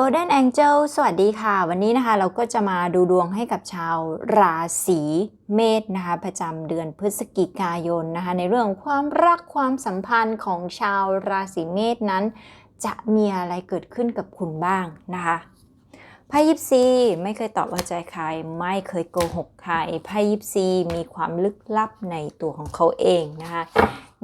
Golden Angel สวัสดีค่ะ วันนี้นะคะเราก็จะมาดูดวงให้กับชาวราศีเมษนะคะ ประจำเดือนพฤศจิกายนนะคะ ในเรื่องความรักความสัมพันธ์ของชาวราศีเมษนั้น จะมีอะไรเกิดขึ้นกับคุณบ้างนะคะไพ่ยิปซีไม่เคยตอบเอาใจใคร ไม่เคยโกหกใครไพ่ยิปซีมีความลึกลับในตัวของเขาเองนะคะ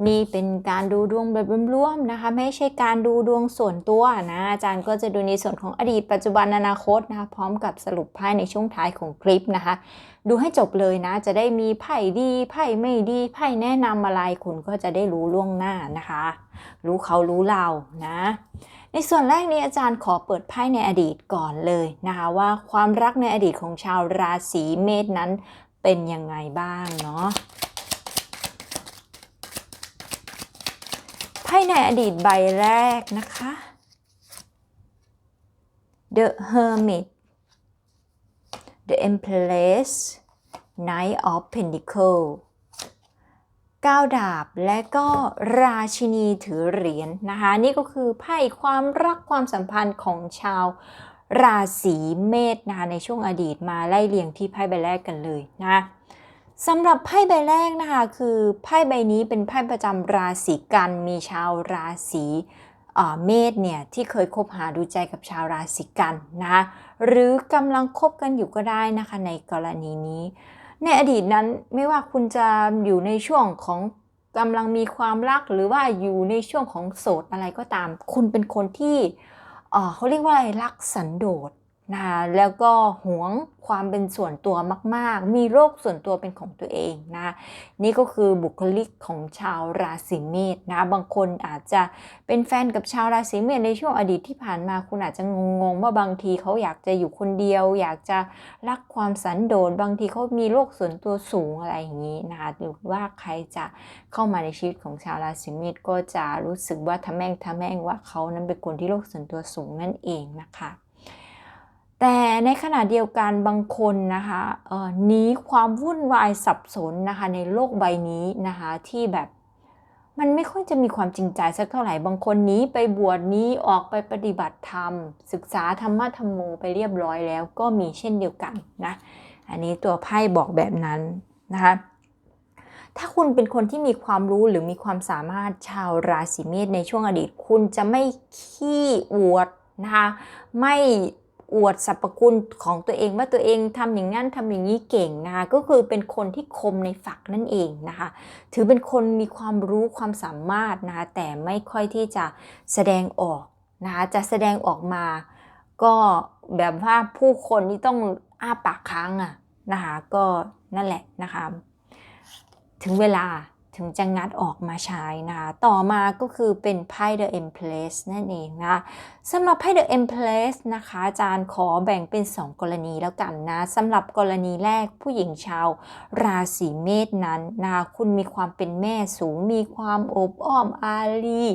นี่เป็นการดูดวงแบบรวมๆนะคะ ไม่ใช่การดูดวงส่วนตัวนะ อาจารย์ก็จะดูในส่วนของอดีตปัจจุบันอนาคตนะคะพร้อมกับสรุปไพ่ในช่วงท้ายของคลิปนะคะ ดูให้จบเลยนะ จะได้มีไพ่ดีไพ่ไม่ดีไพ่แนะนำอะไรคุณก็จะได้รู้ล่วงหน้านะคะ รู้เขารู้เรานะ ในส่วนแรกนี้อาจารย์ขอเปิดไพ่ในอดีตก่อนเลยนะคะ ว่าความรักในอดีตของชาวราศีเมษนั้นเป็นยังไงบ้างเนาะ ไพ่ในอดีตใบแรกนะคะ The Hermit The Empress Knight of Pentacle ก้าวดาบและก็ราชินีถือเหรียญนนะคะ นี่ก็คือไพ่ความรักความสัมพันธ์ของชาวราศีเมษนะคะในช่วงอดีตมาไล่เรียงที่ไพ่ใบแรกกันเลยนะ สำหรับไพ่ใบแรกนะคะ คือไพ่ใบนี้เป็นไพ่ประจำราศีกันมีชาวราศีเมษเนี่ยที่เคยคบหาดูใจกับชาวราศีกันนะคะหรือกำลังคบกันอยู่ก็ได้นะคะในกรณีนี้ ในอดีตนั้นไม่ว่าคุณจะอยู่ในช่วงของกำลังมีความรักหรือว่าอยู่ในช่วงของโสดอะไรก็ตาม คุณเป็นคนที่เขาเรียกว่าอะไรรักสันโดษ นะคะแล้วก็หวงความเป็นส่วนตัวมาก ๆ มีโรคส่วนตัวเป็นของตัวเองนะนี่ก็คือบุคลิกของชาวราศีเมษนะบางคนอาจจะเป็นแฟนกับชาวราศีเมษในช่วงอดีตที่ผ่านมาคุณอาจจะงงๆว่าบางทีเขาอยากจะอยู่คนเดียว อยากจะรักความสันโดษบางทีเขามีโรคส่วนตัวสูงอะไรอย่างนี้นะคะหรือว่าใครจะเข้ามาในชีวิตของชาวราศีเมษก็จะรู้สึกว่าทะแม่งทะแม่งว่าเขานั้นเป็นคนที่โรคส่วนตัวสูงนั่นเองนะคะ แต่ในขณะเดียวกันบางคนนะคะหนีความวุ่นวายสับสนนะคะในโลกใบนี้นะคะที่แบบมันไม่ค่อยจะมีความจริงใจสักเท่าไหร่ บางคนหนีไปบวชหนี้ออกไปปฏิบัติธรรม ศึกษาธรรมะธรรมโมไปเรียบร้อยแล้วก็มีเช่นเดียวกันนะ อันนี้ตัวไพ่บอกแบบนั้นนะคะ ถ้าคุณเป็นคนที่มีความรู้หรือมีความสามารถชาวราศีเมษในช่วงอดีต คุณจะไม่ขี้อวดนะคะ ไม่ อวดสรรพคุณของตัวเองว่าตัวเองทำอย่างนั้นทำอย่างนี้เก่งนะคะก็คือเป็นคนที่คมในฝักนั่นเองนะคะถือเป็นคนมีความรู้ความสามารถนะคะแต่ไม่ค่อยที่จะแสดงออกนะคะจะแสดงออกมา ก็แบบว่าผู้คนนี่ต้องอ้าปากค้างอะนะคะก็นั่นแหละนะคะถึงเวลา ถึงจะงัดออกมาใช้นะคะต่อมาก็คือเป็นไพ่ The Empress นั่นเองนะสำหรับไพ่ The Empress นะคะอาจารย์ขอแบ่งเป็น 2 กรณีแล้วกันนะสำหรับกรณีแรกผู้หญิงชาว ราศีเมษนั้นนะคะคุณมีความเป็นแม่สูง มีความอบอ้อมอารี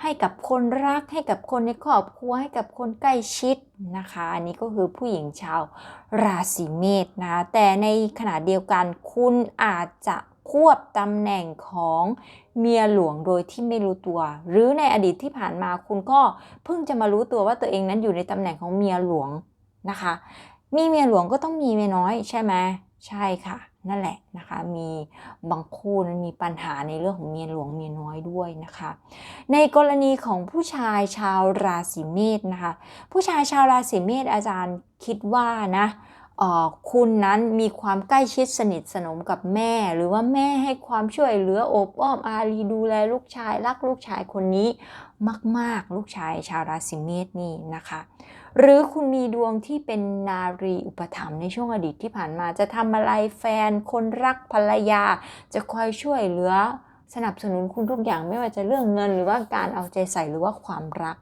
ให้กับคนรักให้กับคนในครอบครัวให้กับคนใกล้ชิดนะคะอันนี้ก็คือผู้หญิงชาวราศีเมษนะแต่ในขณะเดียวกันคุณอาจจะ ควบตำแหน่งของเมียหลวงโดยที่ไม่รู้ตัว หรือในอดีตที่ผ่านมาคุณก็เพิ่งจะมารู้ตัวว่าตัวเองนั้นอยู่ในตำแหน่งของเมียหลวงนะคะ มีเมียหลวงก็ต้องมีเมียน้อยใช่ไหมใช่ค่ะ นั่นแหละนะคะ มีบางคู่นั้นมีปัญหาในเรื่องของเมียหลวงเมียน้อยด้วยนะคะ ในกรณีของผู้ชายชาวราศีเมษนะคะ ผู้ชายชาวราศีเมษอาจารย์คิดว่านะเคุณนั้นมีความใกล้ชิดสนิทสนมกับแม่ หรือว่าแม่ให้ความช่วยเหลืออบอ้อมอารีดูแลลูกชายรักลูกชายคนนี้มาก ๆ ลูกชายชาวราศีเมษนี่นะคะ หรือคุณมีดวงที่เป็นนารีอุปถัมภ์ในช่วงอดีตที่ผ่านมาจะทำอะไรแฟน คนรักภรรยา จะคอยช่วยเหลือสนับสนุนคุณทุกอย่างไม่ว่าจะเรื่องเงิน หรือว่าการเอาใจใส่หรือว่าความรัก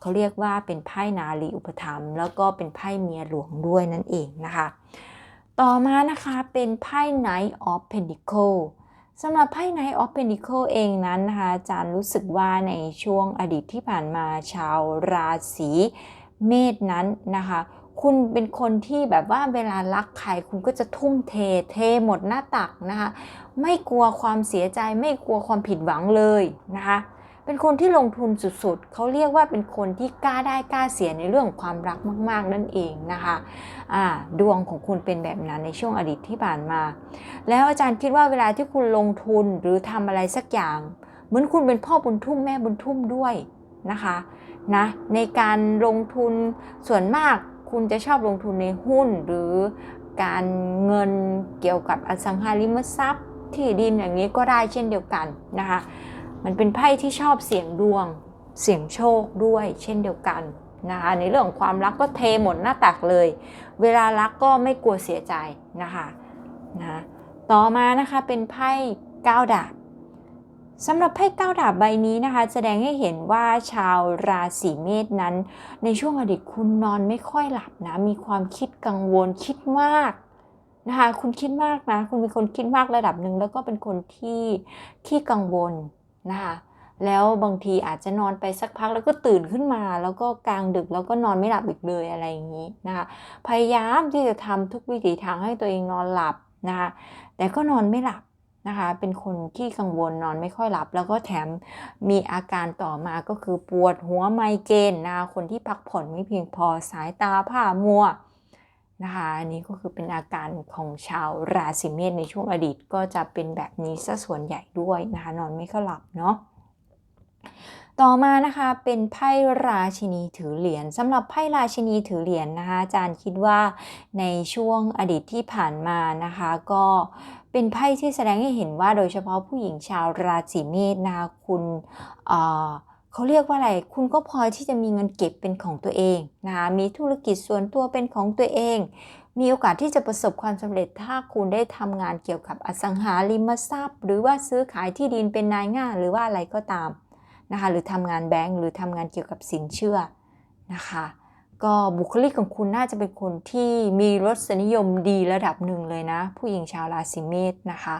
เขาเรียกว่าเป็นไพ่นารีอุปถัมแล้วก็เป็นไพ่เมียหลวงด้วยนั่นเองนะคะ ต่อมานะคะเป็นไพ่ Knight of Pentacle สำหรับไพ่ Knight of Pentacle เองนั้นนะคะอาจารย์รู้สึกว่าในช่วงอดีตที่ผ่านมาชาวราศีเมษนั้นนะคะคุณเป็นคนที่แบบว่าเวลารักใครคุณก็จะทุ่มเทเทหมดหน้าตักนะคะ ไม่กลัวความเสียใจไม่กลัวความผิดหวังเลยนะคะ เป็นคนที่ลงทุนสุดๆ เขาเรียกว่าเป็นคนที่กล้าได้กล้าเสียในเรื่องความรักมาก ๆ นั่นเองนะคะอ่าดวงของคุณเป็นแบบนั้นในช่วงอดีตที่ผ่านมา แล้วอาจารย์คิดว่าเวลาที่คุณลงทุนหรือทำอะไรสักอย่าง เหมือนคุณเป็นพ่อบุญทุ่มแม่บุญทุ่มด้วยนะคะนะในการลงทุนส่วนมากคุณจะชอบลงทุนในหุ้นหรือการเงินเกี่ยวกับอสังหาริมทรัพย์ที่ดินอย่างนี้ก็ได้เช่นเดียวกันนะคะ มันเป็นไพ่ที่ชอบเสี่ยงดวง เสี่ยงโชคด้วย เช่นเดียวกันนะคะในเรื่องของความรักก็เทหมดหน้าตักเลย เวลารักก็ไม่กลัวเสียใจนะคะนะต่อมานะคะเป็นไพ่ก้าวดาบสำหรับไพ่ก้าวดาบใบนี้นะคะแสดงให้เห็นว่าชาวราศีเมษนั้น ในช่วงอดีตคุณนอนไม่ค่อยหลับนะ มีความคิดกังวลคิดมากนะคะคุณคิดมากนะ คุณเป็นคนคิดมากระดับหนึ่งแล้วก็เป็นคนที่ที่กังวล นะคะแล้วบางทีอาจจะนอนไปสักพักแล้วก็ตื่นขึ้นมา แล้วก็กลางดึกแล้วก็นอนไม่หลับอีกเลยอะไรอย่างนี้นะคะพยายามที่จะทำทุกวิถีทางให้ตัวเองนอนหลับนะคะแต่ก็นอนไม่หลับนะคะเป็นคนที่กังวลนอนไม่ค่อยหลับ แล้วก็แถมมีอาการต่อมาก็คือปวดหัวไมเกรนนะคะคนที่พักผ่อนไม่เพียงพอสายตาผ้ามัว นะคะอันนี้ก็คือเป็นอาการของชาวราศีเมษในช่วงอดีตก็จะเป็นแบบนี้ซะส่วนใหญ่ด้วยนะคะนอนไม่ค่อยหลับเนาะต่อมานะคะเป็นไพ่ราชินีถือเหรียญสำหรับไพ่ราชินีถือเหรียญนะคะอาจารย์คิดว่าในช่วงอดีตที่ผ่านมานะคะก็เป็นไพ่ที่แสดงให้เห็นว่าโดยเฉพาะผู้หญิงชาวราศีเมษนะคะคุณเอ่อ เขาเรียกว่าอะไร คุณก็พอที่จะมีเงินเก็บเป็นของตัวเองนะคะมีธุรกิจส่วนตัวเป็นของตัวเอง มีโอกาสที่จะประสบความสำเร็จถ้าคุณได้ทำงานเกี่ยวกับอสังหาริมทรัพย์ หรือว่าซื้อขายที่ดินเป็นนายง่าหรือว่าอะไรก็ตามนะคะ หรือทำงานแบงก์หรือทำงานเกี่ยวกับสินเชื่อนะคะ ก็บุคลิกของคุณน่าจะเป็นคนที่มีรสนิยมดีระดับหนึ่งเลยนะ ผู้หญิงชาวราศีเมษนะคะ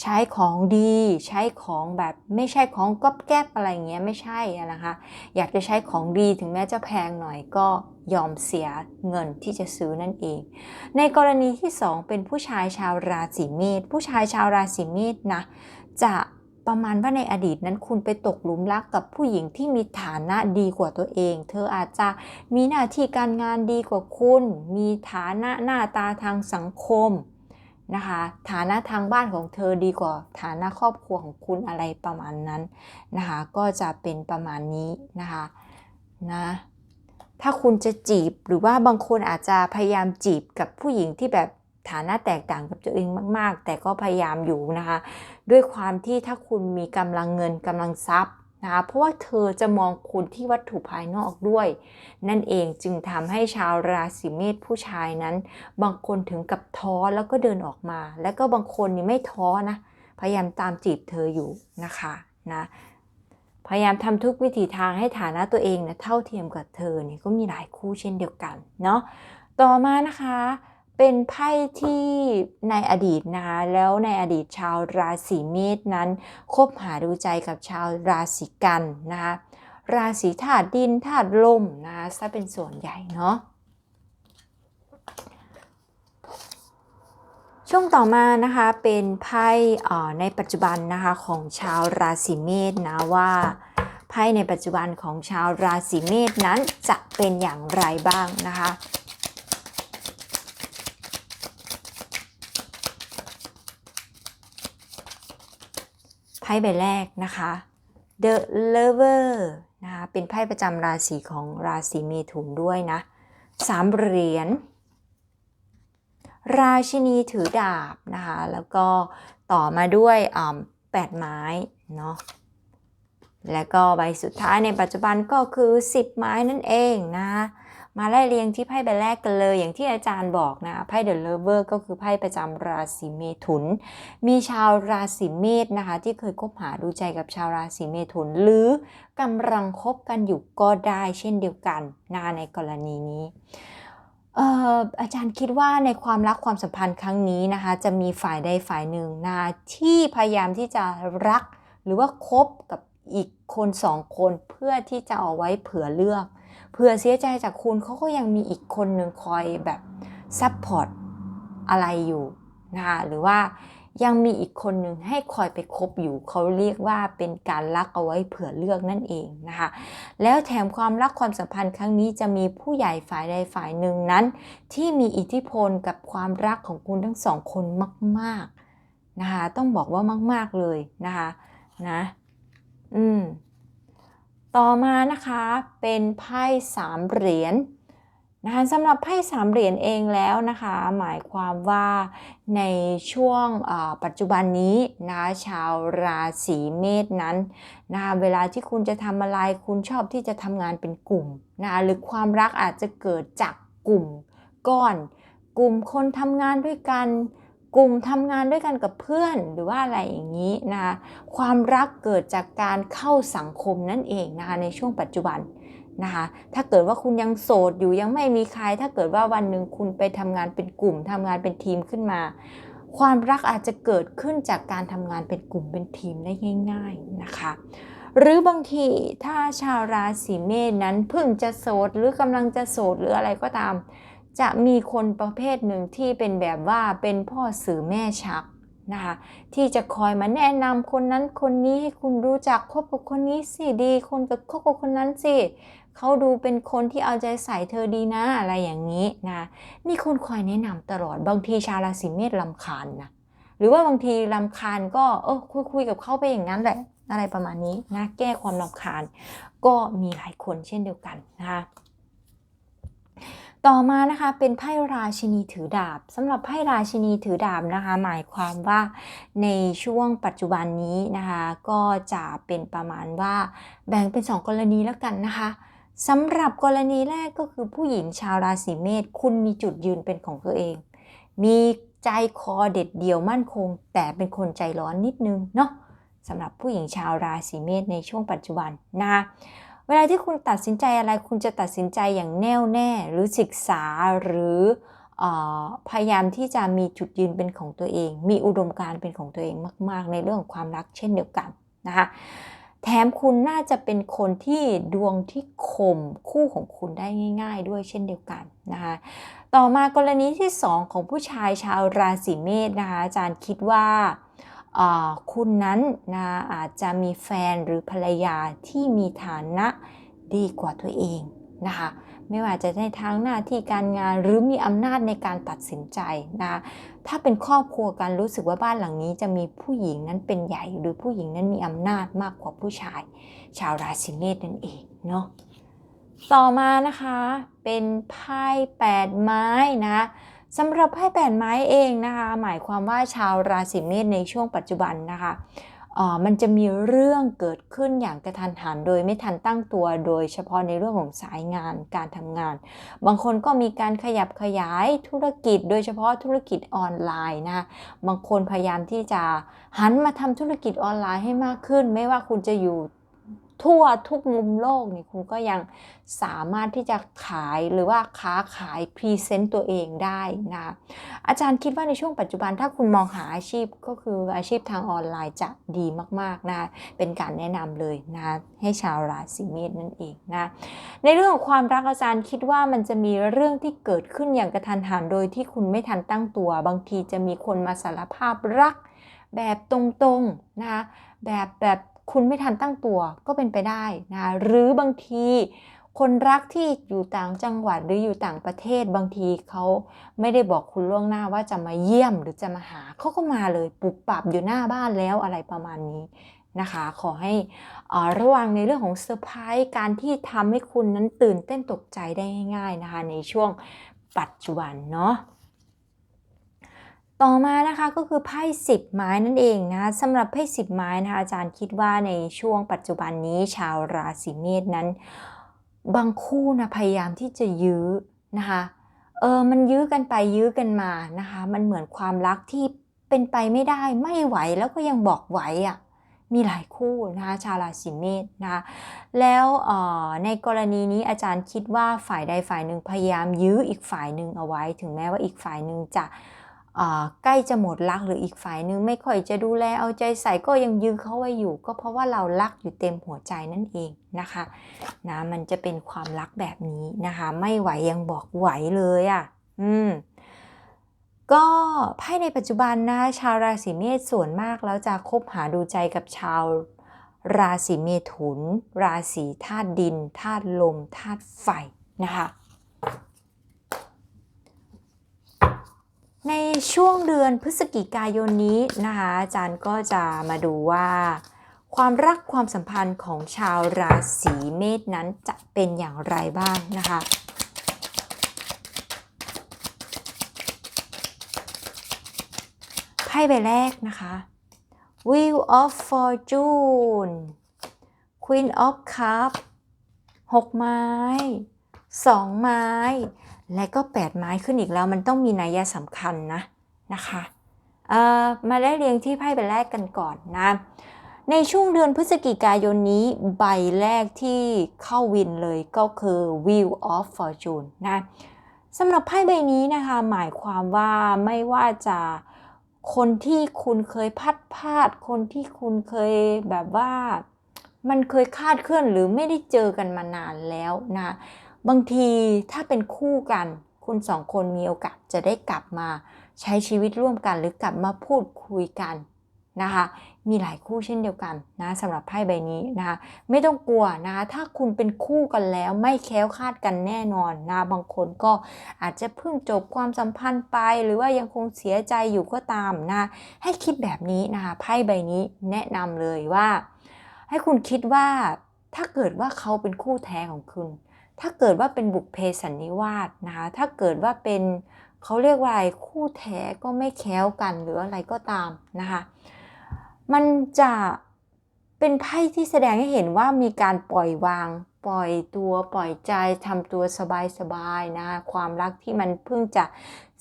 ใช้ของดีใช้ของแบบไม่ใช่ของก๊อบแก๊บอะไรเงี้ยไม่ใช่นะคะ อยากจะใช้ของดีถึงแม้จะแพงหน่อยก็ยอมเสียเงินที่จะซื้อนั่นเอง ในกรณีที่ 2 เป็นผู้ชายชาวราศีเมษผู้ชายชาวราศีเมษนะจะ ประมาณว่าในอดีตนั้นคุณไปตกหลุมรักกับผู้หญิงที่มีฐานะดีกว่าตัวเอง เธออาจจะมีหน้าที่การงานดีกว่าคุณ มีฐานะหน้าตาทางสังคมนะคะ ฐานะทางบ้านของเธอดีกว่า ฐานะครอบครัวของคุณอะไรประมาณนั้นนะคะ ก็จะเป็นประมาณนี้นะคะนะถ้าคุณจะจีบหรือว่าบางคนอาจจะพยายามจีบกับผู้หญิงที่แบบ ฐานะแตกต่างกับตัวเองมาก ๆ แต่ก็พยายามอยู่นะคะ ด้วยความที่ถ้าคุณมีกำลังเงินกำลังทรัพย์นะคะเพราะว่าเธอจะมองคุณที่วัตถุภายนอกด้วย นั่นเองจึงทำให้ชาวราศีเมษผู้ชายนั้น บางคนถึงกับท้อแล้วก็เดินออกมา แล้วก็บางคนนี่ไม่ท้อนะพยายามตามจีบเธออยู่นะคะนะพยายามทำทุกวิถีทางให้ฐานะตัวเองนะเท่าเทียมกับเธอเนี่ยก็มีหลายคู่เช่นเดียวกันเนาะต่อมานะคะ เป็นไพ่ที่ในอดีตนะคะแล้วในอดีตชาวราศีเมษนั้น คบหาดูใจกับชาวราศีกันนะคะราศีธาตุดินธาตุลมนะคะซะเป็นส่วนใหญ่เนาะช่วงต่อมานะคะเป็นไพ่ในปัจจุบันนะคะของชาวราศีเมษนะว่าไพ่ในปัจจุบันของชาวราศีเมษนั้นจะเป็นอย่างไรบ้างนะคะ ไพ่ใบแรกนะคะ The Lover นะคะเป็นไพ่ประจำราศีของราศีเมถุนด้วยนะสามเหรียญราชินีถือดาบนะคะ แล้วก็ต่อมาด้วยแปดไม้เนาะแล้วก็ใบสุดท้ายในปัจจุบันก็คือ 10 ไม้นั่นเองนะะ มาไล่เรียงที่ไพ่ใบแรกกันเลย อย่างที่อาจารย์บอกนะไพ่เดอะเลเวอร์ก็คือไพ่ประจำราศีเมถุน มีชาวราศีเมษนะคะ ที่เคยคบหาดูใจกับชาวราศีเมถุน หรือกำลังคบกันอยู่ก็ได้เช่นเดียวกันนะในกรณีนี้อออาจารย์คิดว่าในความรักความสัมพันธ์ครั้งนี้นะคะ จะมีฝ่ายใดฝ่ายหนึ่งนะที่พยายามที่จะรักหรือว่าคบกับอีกคนสองคนเพื่อที่จะเอาไว้เผื่อเลือก เผื่อเสียใจจากคุณเขาก็ยังมีอีกคนหนึ่งคอยแบบซัพพอร์ตอะไรอยู่นะคะหรือว่ายังมีอีกคนหนึ่งให้คอยไปคบอยู่เขาเรียกว่าเป็นการรักเอาไว้เผื่อเลือกนั่นเองนะคะแล้วแถมความรักความสัมพันธ์ครั้งนี้จะมีผู้ใหญ่ฝ่ายใดฝ่ายหนึ่งนั้น ที่มีอิทธิพลกับความรักของคุณทั้งสองคนมาก ๆนะคะต้องบอกว่ามาก ๆเลยนะคะนะอืม ต่อมานะคะเป็นไพ่สามเหรียญนะคะสำหรับไพ่สามเหรียญเองแล้วนะคะ หมายความว่าในช่วงปัจจุบันนี้นะชาวราศีเมษนั้นนะคะเวลาที่คุณจะทำอะไรคุณชอบที่จะทำงานเป็นกลุ่มนะคะหรือความรักอาจจะเกิดจากกลุ่มก้อน กลุ่มคนทำงานด้วยกัน กลุ่มทำงานด้วยกันกับเพื่อนหรือว่าอะไรอย่างนี้นะคะความรักเกิดจากการเข้าสังคมนั่นเองนะคะในช่วงปัจจุบันนะคะถ้าเกิดว่าคุณยังโสดอยู่ยังไม่มีใคร ถ้าเกิดว่าวันหนึ่งคุณไปทำงานเป็นกลุ่มทำงานเป็นทีมขึ้นมา ความรักอาจจะเกิดขึ้นจากการทำงานเป็นกลุ่มเป็นทีมได้ง่าย ๆนะคะหรือบางทีถ้าชาวราศีเมษนั้นเพิ่งจะโสดหรือกำลังจะโสดหรืออะไรก็ตาม จะมีคนประเภทหนึ่งที่เป็นแบบว่าเป็นพ่อสื่อแม่ชักนะคะที่จะคอยมาแนะนำคนนั้นคนนี้ให้คุณรู้จักคบกับคนนี้สิดี คนกับคบกับคนนั้นสิเขาดูเป็นคนที่เอาใจใส่เธอดีนะอะไรอย่างนี้นะมีคนคอยแนะนำตลอดบางทีชาวราศีเมษลำคาญนะหรือว่าบางทีลำคาญก็เออคุยคุยกับเขาไปอย่างนั้นแหละอะไรประมาณนี้นะแก้ความลำคาญ ก็มีหลายคนเช่นเดียวกันนะคะ ต่อมานะคะเป็นไพ่ราชินีถือดาบสำหรับไพ่ราชินีถือดาบนะคะ หมายความว่าในช่วงปัจจุบันนี้นะคะ ก็จะเป็นประมาณว่าแบ่งเป็น 2 กรณีแล้วกันนะคะสำหรับกรณีแรกก็คือผู้หญิงชาวราศีเมษคุณมีจุดยืนเป็นของตัวเอง มีใจคอเด็ดเดี่ยวมั่นคง แต่เป็นคนใจร้อนนิดนึงเนาะสำหรับผู้หญิงชาวราศีเมษในช่วงปัจจุบันนะคะ เวลาที่คุณตัดสินใจอะไร คุณจะตัดสินใจอย่างแน่วแน่ หรือศึกษาหรืออพยายามที่จะมีจุดยืนเป็นของตัวเอง มีอุดมการณ์เป็นของตัวเองมาก ๆ ในเรื่องของความรักเช่นเดียวกันนะคะแถมคุณน่าจะเป็นคนที่ดวงที่ข่มคู่ของคุณได้ง่าย ๆ ด้วยเช่นเดียวกันนะคะต่อมากรณีที่ 2 ของผู้ชายชาวราศีเมษนะคะอาจารย์คิดว่า คุณนั้นนะอาจจะมีแฟนหรือภรรยาที่มีฐานะดีกว่าตัวเองนะคะไม่ว่าจะในทางหน้าที่การงานหรือมีอำนาจในการตัดสินใจนะถ้าเป็นครอบครัวกันรู้สึกว่าบ้านหลังนี้จะมีผู้หญิงนั้นเป็นใหญ่ หรือผู้หญิงนั้นมีอำนาจมากกว่าผู้ชาย ชาวราศีเมษนั่นเองเนาะต่อมานะคะเป็นไพ่แปดไม้นะ สำหรับไพ่แปดไม้เองนะคะ หมายความว่าชาวราศีเมษในช่วงปัจจุบันนะคะมันจะมีเรื่องเกิดขึ้นอย่างกระทันหันโดยไม่ทันตั้งตัว โดยเฉพาะในเรื่องของสายงานการทำงาน บางคนก็มีการขยับขยายธุรกิจ โดยเฉพาะธุรกิจออนไลน์นะบางคนพยายามที่จะหันมาทำธุรกิจออนไลน์ให้มากขึ้น ไม่ว่าคุณจะอยู่ ทั่วทุกมุมโลกนี่คุณก็ยังสามารถที่จะขายหรือว่าค้าขายพรีเซนต์ตัวเองได้นะอาจารย์คิดว่าในช่วงปัจจุบันถ้าคุณมองหาอาชีพก็คืออาชีพทางออนไลน์จะดีมากๆนะเป็นการแนะนำเลยนะให้ชาวราศีเมษนั่นเองนะในเรื่องของความรักอาจารย์คิดว่ามันจะมีเรื่องที่เกิดขึ้นอย่างกระทันหันโดยที่คุณไม่ทันตั้งตัว บางทีจะมีคนมาสารภาพรักแบบตรงๆนะแบบแบบ คุณไม่ทันตั้งตัวก็เป็นไปได้นะหรือบางทีคนรักที่อยู่ต่างจังหวัดหรืออยู่ต่างประเทศบางทีเขาไม่ได้บอกคุณล่วงหน้าว่าจะมาเยี่ยมหรือจะมาหาเขาก็มาเลยปุบปับอยู่หน้าบ้านแล้วอะไรประมาณนี้นะคะ ขอให้ระวังในเรื่องของเซอร์ไพรส์การที่ทำให้คุณนั้นตื่นเต้นตกใจได้ง่ายๆนะคะ ในช่วงปัจจุบันเนาะ ต่อมานะคะก็คือไพ่สิบไม้นั่นเองนะสำหรับไพ่สิบไม้นะคะอาจารย์คิดว่าในช่วงปัจจุบันนี้ชาวราศีเมษนั้น บางคู่นะพยายามที่จะยื้อนะคะเออมันยื้อกันไปยื้อกันมานะคะมันเหมือนความรักที่เป็นไปไม่ได้ไม่ไหวแล้วก็ยังบอกไหวอะ่ะมีหลายคู่นะคะชาวราศีเมษนะคะแล้วในกรณีนี้อาจารย์คิดว่าฝ่ายใดฝ่ายหนึ่งพยายามยื้ออีกฝ่ายหนึ่งเอาไว้ ถึงแม้ว่าอีกฝ่ายหนึ่งจะ ใกล้จะหมดรักหรืออีกฝ่ายนึงไม่ค่อยจะดูแลเอาใจใส่ก็ยังยื้อเขาไว้อยู่ ก็เพราะว่าเรารักอยู่เต็มหัวใจนั่นเองนะคะนะมันจะเป็นความรักแบบนี้นะคะ ไม่ไหวยังบอกไหวเลยอะ่ะอืมก็ไพ่ในปัจจุบันนะชาวราศีเมษส่วนมากแล้วจะคบหาดูใจกับชาวราศีเมถุน ราศีธาตุดินธาตุลมธาตุไฟนะคะ ในช่วงเดือนพฤศจิกายนนี้นะคะอาจารย์ก็จะมาดูว่า ความรักความสัมพันธ์ของชาวราศีเมษนั้นจะเป็นอย่างไรบ้างนะคะไพ่ใบแรกนะคะ Wheel of Fortune Queen of Cups 6 ไม้ 2 ไม้ และก็ 8 ไม้ขึ้นอีกแล้วมันต้องมีนัยสำคัญนะนะคะมาได้เรียงที่ไพ่ใบแรกกันก่อนนะ ในช่วงเดือนพฤศจิกายนนี้ใบแรกที่เข้าวินเลยก็คือ Wheel of Fortune นะสำหรับไพ่ใบนี้นะคะหมายความว่าไม่ว่าจะคนที่คุณเคยพัดพลาด คนที่คุณเคยแบบว่า มันเคยคาดเคลื่อนหรือไม่ได้เจอกันมานานแล้วนะ บางทีถ้าเป็นคู่กัน คุณสองคนมีโอกาสจะได้กลับมาใช้ชีวิตร่วมกัน หรือกลับมาพูดคุยกันนะคะ มีหลายคู่เช่นเดียวกันนะสำหรับไพ่ใบนี้นะคะไม่ต้องกลัวนะคะถ้าคุณเป็นคู่กันแล้วไม่แคล้วคลาดกันแน่นอนนะบางคนก็อาจจะเพิ่งจบความสัมพันธ์ไปหรือว่ายังคงเสียใจอยู่ก็ตามนะให้คิดแบบนี้นะคะไพ่ใบนี้แนะนำเลยว่า ให้คุณคิดว่าถ้าเกิดว่าเขาเป็นคู่แท้ของคุณ ถ้าเกิดว่าเป็นบุกเพสันนิวาสนะคะ ถ้าเกิดว่าเป็นเขาเรียกว่าอะไรคู่แท้ก็ไม่แค้วกันหรืออะไรก็ตามนะคะ มันจะเป็นไพ่ที่แสดงให้เห็นว่ามีการปล่อยวาง ปล่อยตัวปล่อยใจทำตัวสบายๆนะคะความรักที่มันเพิ่งจะ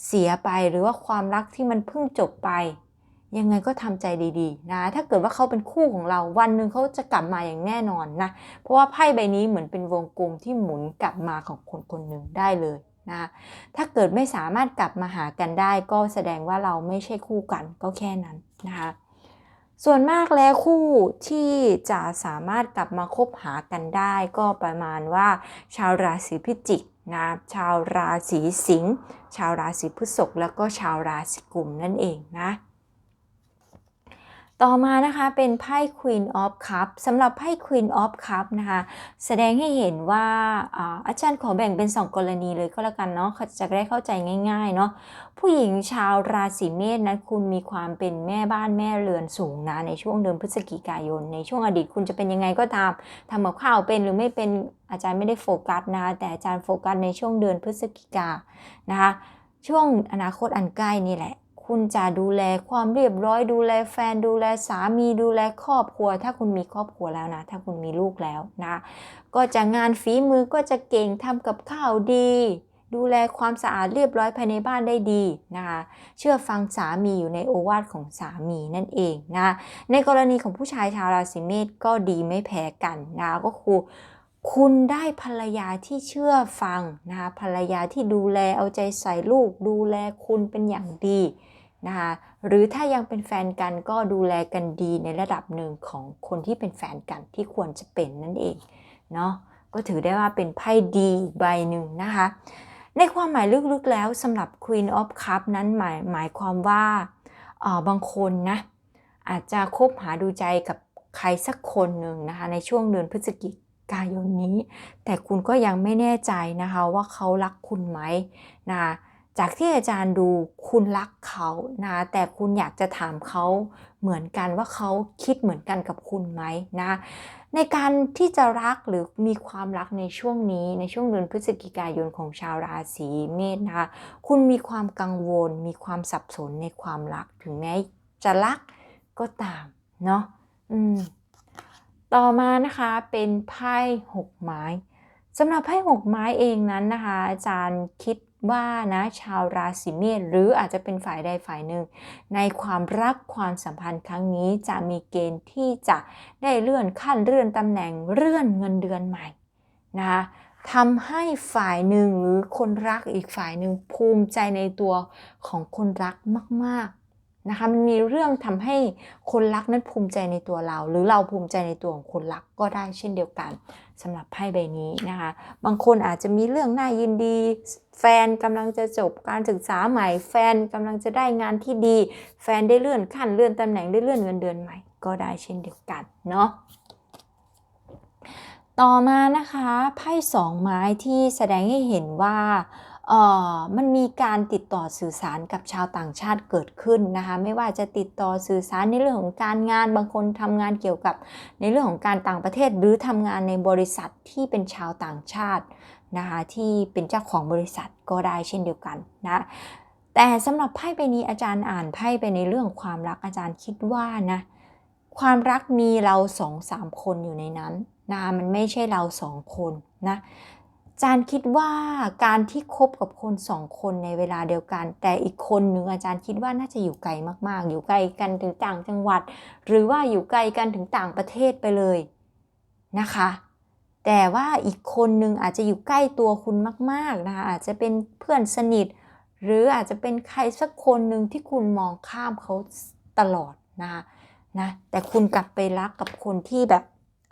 เสียไปหรือว่าความรักที่มันเพิ่งจบไป ยังไงก็ทำใจดีๆนะถ้าเกิดว่าเขาเป็นคู่ของเราวันหนึ่งเขาจะกลับมาอย่างแน่นอนนะเพราะว่าไพ่ใบนี้เหมือนเป็นวงกลมที่หมุนกลับมาของคนคนหนึ่งได้เลยนะถ้าเกิดไม่สามารถกลับมาหากันได้ ก็แสดงว่าเราไม่ใช่คู่กันก็แค่นั้นนะคะส่วนมากแล้วคู่ที่จะสามารถกลับมาคบหากันได้ ก็ประมาณว่า ชาวราศีพิจิกนะชาวราศีสิงห์ชาวราศีพฤษภแล้วก็ชาวราศีกุมนั่นเองนะ ต่อมานะคะเป็นไพ่ Queen of Cup สำหรับไพ่ Queen of Cup นะคะแสดงให้เห็นว่าอาจารย์ขอแบ่งเป็น 2 กรณีเลยก็แล้วกันเนาะจะได้เข้าใจง่ายๆเนาะผู้หญิงชาวราศีเมษนั้นคุณมีความเป็นแม่บ้านแม่เรือนสูงนะในช่วงเดือนพฤศจิกายน ในช่วงอดีตคุณจะเป็นยังไงก็ตามทำกับข้าวเป็นหรือไม่เป็นอาจารย์ไม่ได้โฟกัสนะแต่อาจารย์โฟกัสในช่วงเดือนพฤศจิกานะคะช่วงอนาคตอันใกล้นี่แหละ คุณจะดูแลความเรียบร้อย ดูแลแฟนดูแลสามีดูแลครอบครัว ถ้าคุณมีครอบครัวแล้วนะ ถ้าคุณมีลูกแล้วนะ ก็จะงานฝีมือก็จะเก่งทำกับข้าวดี ดูแลความสะอาดเรียบร้อยภายในบ้านได้ดีนะคะเชื่อฟังสามีอยู่ในโอวาทของสามีนั่นเองนะในกรณีของผู้ชายชาวราศีเมษก็ดีไม่แพ้กันนะก็คือคุณได้ภรรยาที่เชื่อฟังนะคะภรรยาที่ดูแลเอาใจใส่ลูก ดูแลคุณเป็นอย่างดี นะคะหรือถ้ายังเป็นแฟนกันก็ดูแลกันดีในระดับหนึ่งของคนที่เป็นแฟนกันที่ควรจะเป็นนั่นเองเนาะก็ถือได้ว่าเป็นไพ่ดีใบหนึ่งนะคะ ในความหมายลึกๆแล้วสำหรับ Queen of Cup นั้นหมายหมายความว่าบางคนนะอาจจะคบหาดูใจกับใครสักคนหนึ่งนะคะในช่วงเดือนพฤศจิกายนนี้ แต่คุณก็ยังไม่แน่ใจนะคะว่าเขารักคุณไหมนะคะ จากที่อาจารย์ดูคุณรักเขานะ แต่คุณอยากจะถามเขาเหมือนกันว่าเขาคิดเหมือนกันกับคุณไหมนะ ในการที่จะรักหรือมีความรักในช่วงนี้ในช่วงเดือนพฤศจิกายนของชาวราศีเมษนะคะคุณมีความกังวล มีความสับสนในความรักถึงแม้จะรักก็ตามเนาะอืมต่อมานะคะเป็นไพ่หกไม้สำหรับไพ่หกไม้เองนั้นนะคะ อาจารย์คิด ว่านะชาวราศีเมษหรืออาจจะเป็นฝ่ายใดฝ่ายหนึ่ง ในความรักความสัมพันธ์ครั้งนี้จะมีเกณฑ์ที่จะได้เลื่อนขั้นเลื่อนตำแหน่งเลื่อนเงินเดือนใหม่นะคะทำให้ฝ่ายหนึ่งหรือคนรักอีกฝ่ายหนึ่งภูมิใจในตัวของคนรักมากๆนะคะมันมีเรื่องทำให้คนรักนั้นภูมิใจในตัวเรา หรือเราภูมิใจในตัวของคนรักก็ได้เช่นเดียวกัน สำหรับไพ่ใบนี้นะคะ บางคนอาจจะมีเรื่องน่ายินดี แฟนกำลังจะจบการศึกษาใหม่ แฟนกำลังจะได้งานที่ดี แฟนได้เลื่อนขั้นเลื่อนตำแหน่งได้เลื่อนเงินเดือนใหม่ ก็ได้เช่นเดียวกันเนาะต่อมานะคะไพ่สองไม้ที่แสดงให้เห็นว่า มันมีการติดต่อสื่อสารกับชาวต่างชาติเกิดขึ้นนะคะไม่ว่าจะติดต่อสื่อสารในเรื่องของการงานบางคนทำงานเกี่ยวกับในเรื่องของการต่างประเทศหรือทำงานในบริษัทที่เป็นชาวต่างชาตินะคะที่เป็นเจ้าของบริษัทก็ได้เช่นเดียวกันนะแต่สำหรับไพ่ใบนี้อาจารย์อ่านไพ่ไปในเรื่องความรักอาจารย์คิดว่านะความรักมีเราสองสามคนอยู่ในนั้นนะมันไม่ใช่เราสองคนนะ จารย์คิดว่าการที่คบกับคนสองคนในเวลาเดียวกัน แต่อีกคนหนึ่งอาจารย์คิดว่าน่าจะอยู่ไกลมากๆ อยู่ไกลกันถึงต่างจังหวัด หรือว่าอยู่ไกลกันถึงต่างประเทศไปเลยนะคะ แต่ว่าอีกคนหนึ่งอาจจะอยู่ใกล้ตัวคุณมาก ๆนะคะอาจจะเป็นเพื่อนสนิท หรืออาจจะเป็นใครสักคนหนึ่งที่คุณมองข้ามเขาตลอดนะคะนะแต่คุณกลับไปรักกับคนที่แบบ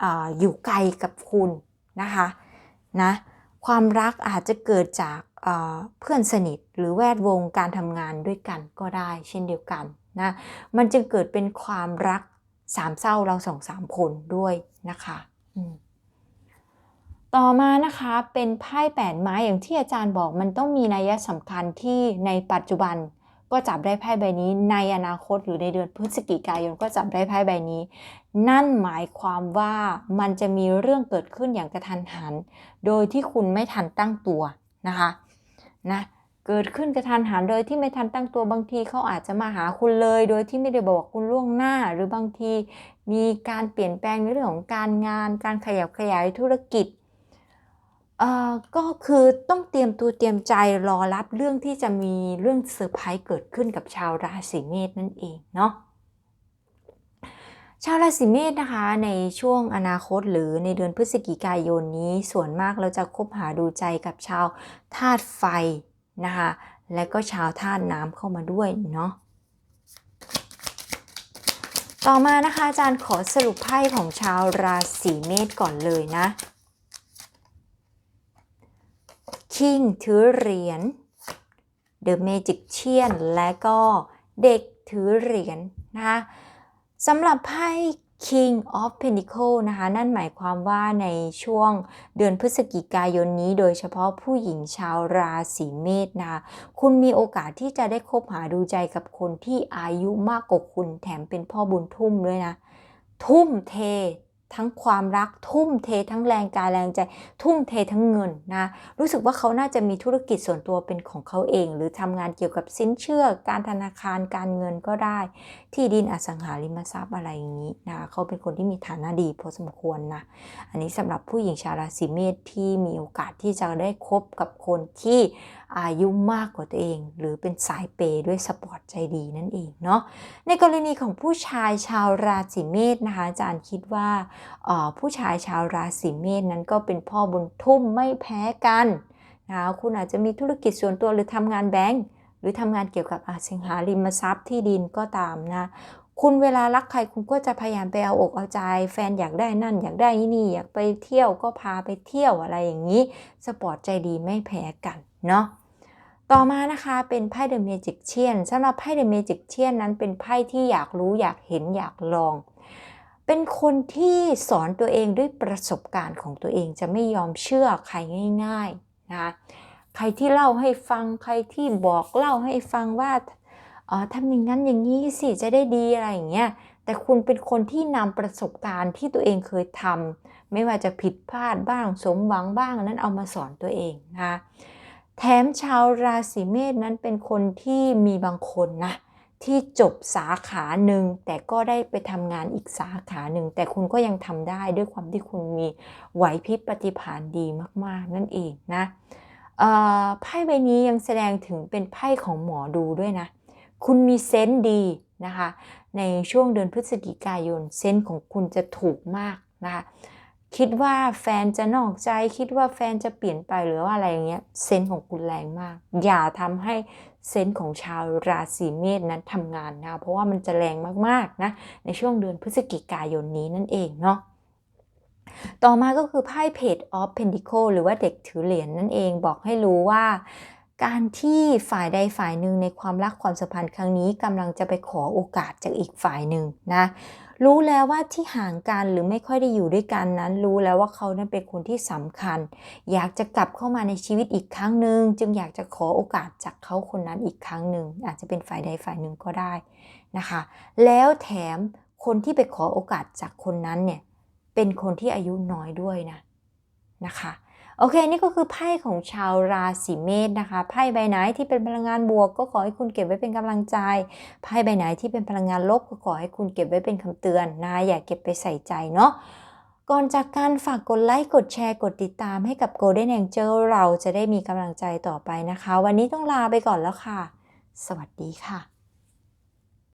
ออยู่ไกลกับคุณนะคะนะ ความรักอาจจะเกิดจากเพื่อนสนิทหรือแวดวงการทำงานด้วยกันก็ได้ เช่นเดียวกันนะมันจึงเกิดเป็นความรักสามเศร้าเราสองสามคนด้วยนะคะต่อมานะคะเป็นไพ่แปดไม้อย่างที่อาจารย์บอกมันต้องมีนัยสำคัญที่ในปัจจุบันก็จับได้ไพ่ใบนี้ ในอนาคตหรือในเดือนพฤศจิกายนก็จับได้ไพ่ใบนี้ นั่นหมายความว่ามันจะมีเรื่องเกิดขึ้นอย่างกระทันหัน โดยที่คุณไม่ทันตั้งตัวนะคะนะเกิดขึ้นกระทันหันโดยที่ไม่ทันตั้งตัวบางทีเขาอาจจะมาหาคุณเลย โดยที่ไม่ได้บอกคุณล่วงหน้า หรือบางทีมีการเปลี่ยนแปลงในเรื่องของการงาน การขยับขยายธุรกิจเออก็คือต้องเตรียมตัวเตรียมใจรอรับเรื่องที่จะมีเรื่องเซอร์ไพรส์เกิดขึ้นกับชาวราศีเมษนั่นเองเนาะ ชาวราศีเมษนะคะ ในช่วงอนาคตหรือในเดือนพฤศจิกายนนี้ ส่วนมากเราจะคบหาดูใจกับชาวธาตุไฟนะคะและก็ชาวธาตุน้ำเข้ามาด้วยเนาะต่อมานะคะอาจารย์ขอสรุปไพ่ของชาวราศีเมษก่อนเลยนะคิงถือเหรียญ The Magician และก็เด็กถือเหรียญนะคะ สำหรับไพ่ King of Pentacles นะคะ นั่นหมายความว่าในช่วงเดือนพฤศจิกายนนี้ โดยเฉพาะผู้หญิงชาวราศีเมษนะคะคุณมีโอกาสที่จะได้คบหาดูใจกับคนที่อายุมากกว่าคุณแถมเป็นพ่อบุญทุ่มด้วยนะ ทุ่มเท ทั้งความรักทุ่มเททั้งแรงกายแรงใจ ทุ่มเททั้งเงินนะรู้สึกว่าเขาน่าจะมีธุรกิจส่วนตัวเป็นของเขาเอง หรือทำงานเกี่ยวกับสินเชื่อการธนาคารการเงินก็ได้ ที่ดินอสังหาริมทรัพย์อะไรอย่างนี้นะเขาเป็นคนที่มีฐานะดีพอสมควรนะอันนี้สำหรับผู้หญิงชาวราศีเมษที่มีโอกาสที่จะได้คบกับคนที่ อายุมากกว่าตัวเอง หรือเป็นสายเปย์ด้วยสปอร์ตใจดีนั่นเองเนาะในกรณีของผู้ชายชาวราศีเมษนะคะอาจารย์คิดว่าผู้ชายชาวราศีเมษนั้นก็เป็นพ่อบุญทุ่มไม่แพ้กันนะคุณอาจจะมีธุรกิจส่วนตัวหรือทำงานแบงก์หรือทำงานเกี่ยวกับอสังหาริมทรัพย์ที่ดินก็ตามนะคุณเวลารักใครคุณก็จะพยายามไปเอาอกเอาใจ แฟนอยากได้นั่น อยากได้นี่อยากไปเที่ยวก็พาไปเที่ยวอะไรอย่างนี้ สปอร์ตใจดีไม่แพ้กันเนาะ ต่อมานะคะเป็นไพ่เดอะเมจิกเชียนสำหรับไพ่เดอะเมจิกเชียนนั้นเป็นไพ่ที่อยากรู้อยากเห็นอยากลอง เป็นคนที่สอนตัวเองด้วยประสบการณ์ของตัวเองจะไม่ยอมเชื่อใครง่ายๆนะใครที่เล่าให้ฟังใครที่บอกเล่าให้ฟังว่าอ๋อทำอย่างนั้นอย่างนี้สิจะได้ดีอะไรอย่างเงี้ยแต่คุณเป็นคนที่นำประสบการณ์ที่ตัวเองเคยทำไม่ว่าจะผิดพลาดบ้างสมหวังบ้างนั้นเอามาสอนตัวเองนะคะ แถมชาวราศีเมษนั้นเป็นคนที่มีบางคนนะที่จบสาขาหนึ่งแต่ก็ได้ไปทำงานอีกสาขาหนึ่ง แต่คุณก็ยังทำได้ด้วยความที่คุณมีไหวพริบปฏิภาณดีมาก ๆ นั่นเองนะไพ่ใบนี้ยังแสดงถึงเป็นไพ่ของหมอดูด้วยนะ คุณมีเซนต์ดีนะคะ ในช่วงเดือนพฤศจิกายนเซนต์ของคุณจะถูกมากนะคะ คิดว่าแฟนจะนอกใจ คิดว่าแฟนจะเปลี่ยนไปหรือว่าอะไรอย่างเงี้ยเซนส์ของคุณแรงมาก อย่าทำให้เซนส์ของชาวราศีเมษนั้นทำงานนะเพราะว่ามันจะแรงมากๆนะในช่วงเดือนพฤศจิกายนนี้นั่นเองเนาะต่อมาก็คือไพ่ Page of Pentacle หรือว่าเด็กถือเหรียญนั่นเองบอกให้รู้ว่าการที่ฝ่ายใดฝ่ายหนึ่งในความรักความสัมพันธ์ครั้งนี้กำลังจะไปขอโอกาสจากอีกฝ่ายหนึ่งนะรู้แล้วว่าที่ห่างกันหรือไม่ค่อยได้อยู่ด้วยกันนั้น รู้แล้วว่าเขานั้นเป็นคนที่สำคัญ อยากจะกลับเข้ามาในชีวิตอีกครั้งหนึ่งจึงอยากจะขอโอกาสจากเขาคนนั้นอีกครั้งหนึ่งอาจจะเป็นฝ่ายใดฝ่ายหนึ่งก็ได้นะคะ แล้วแถมคนที่ไปขอโอกาสจากคนนั้นเนี่ยเป็นคนที่อายุน้อยด้วยนะนะคะ โอเค นี่ก็คือไพ่ของชาวราศีเมษนะคะ ไพ่ใบไหนที่เป็นพลังงานบวก ก็ขอให้คุณเก็บไว้เป็นกำลังใจ ไพ่ใบไหนที่เป็นพลังงานลบก็ขอให้คุณเก็บไว้เป็นคำเตือนนะอย่าเก็บไปใส่ใจเนาะก่อนจากการฝากกดไลค์ กดแชร์ กดติดตามให้กับ Golden Angel เราจะได้มีกำลังใจต่อไปนะคะ วันนี้ต้องลาไปก่อนแล้วค่ะ สวัสดีค่ะ